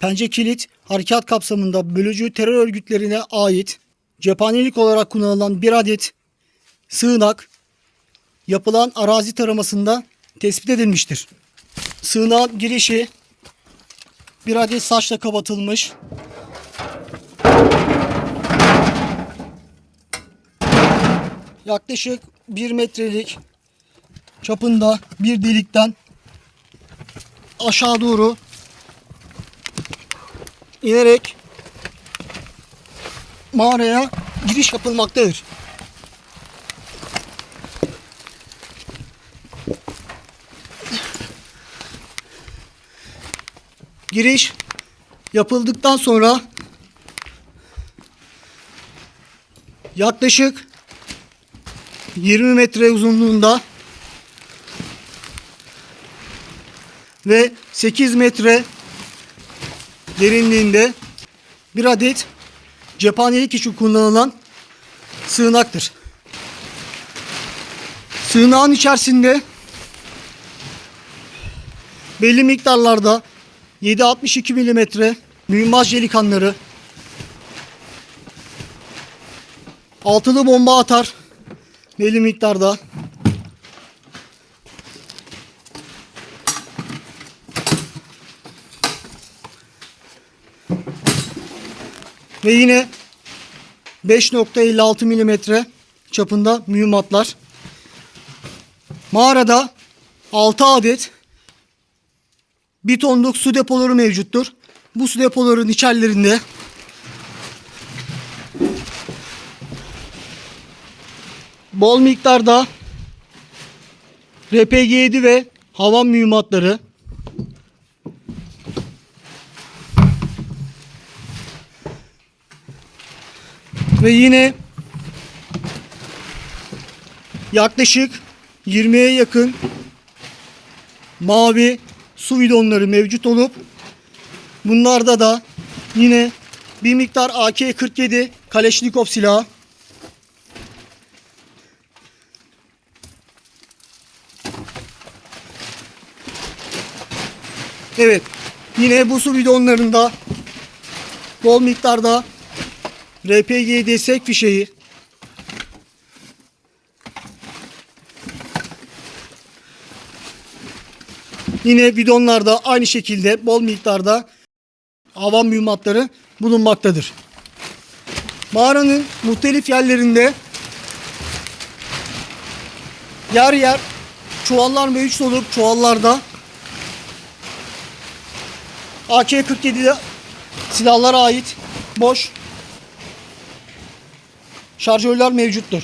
Pence Kilit harekat kapsamında bölücü terör örgütlerine ait cephanelik olarak kullanılan bir adet sığınak yapılan arazi taramasında tespit edilmiştir. Sığınağın girişi bir adet saçla kapatılmış. Yaklaşık 1 metrelik çapında bir delikten aşağı doğru inerek mağaraya giriş yapılmaktadır. Giriş yapıldıktan sonra yaklaşık 20 metre uzunluğunda ve 8 metre derinliğinde bir adet cephanelik için kullanılan sığınaktır. Sığınağın içerisinde belli miktarlarda 7.62 milimetre mühimmat jelikanları altılı bomba atar belli miktarda ve yine 5.56 milimetre çapında mühimmatlar. Mağarada 6 adet bir tonluk su depoları mevcuttur. Bu su depoların içerilerinde bol miktarda RPG-7 ve havan mühimmatları ve yine yaklaşık 20'ye yakın mavi su bidonları mevcut olup bunlarda da yine bir miktar AK-47 Kaleşnikov silahı Evet. Yine bu su bidonlarında bol miktarda RPG destek fişeği Yine bidonlarda aynı şekilde bol miktarda havan mühimmatları bulunmaktadır. Mağaranın muhtelif yerlerinde yer yer çuvallar mevcut olup çuvallarda AK-47'de silahlara ait boş şarjörler mevcuttur.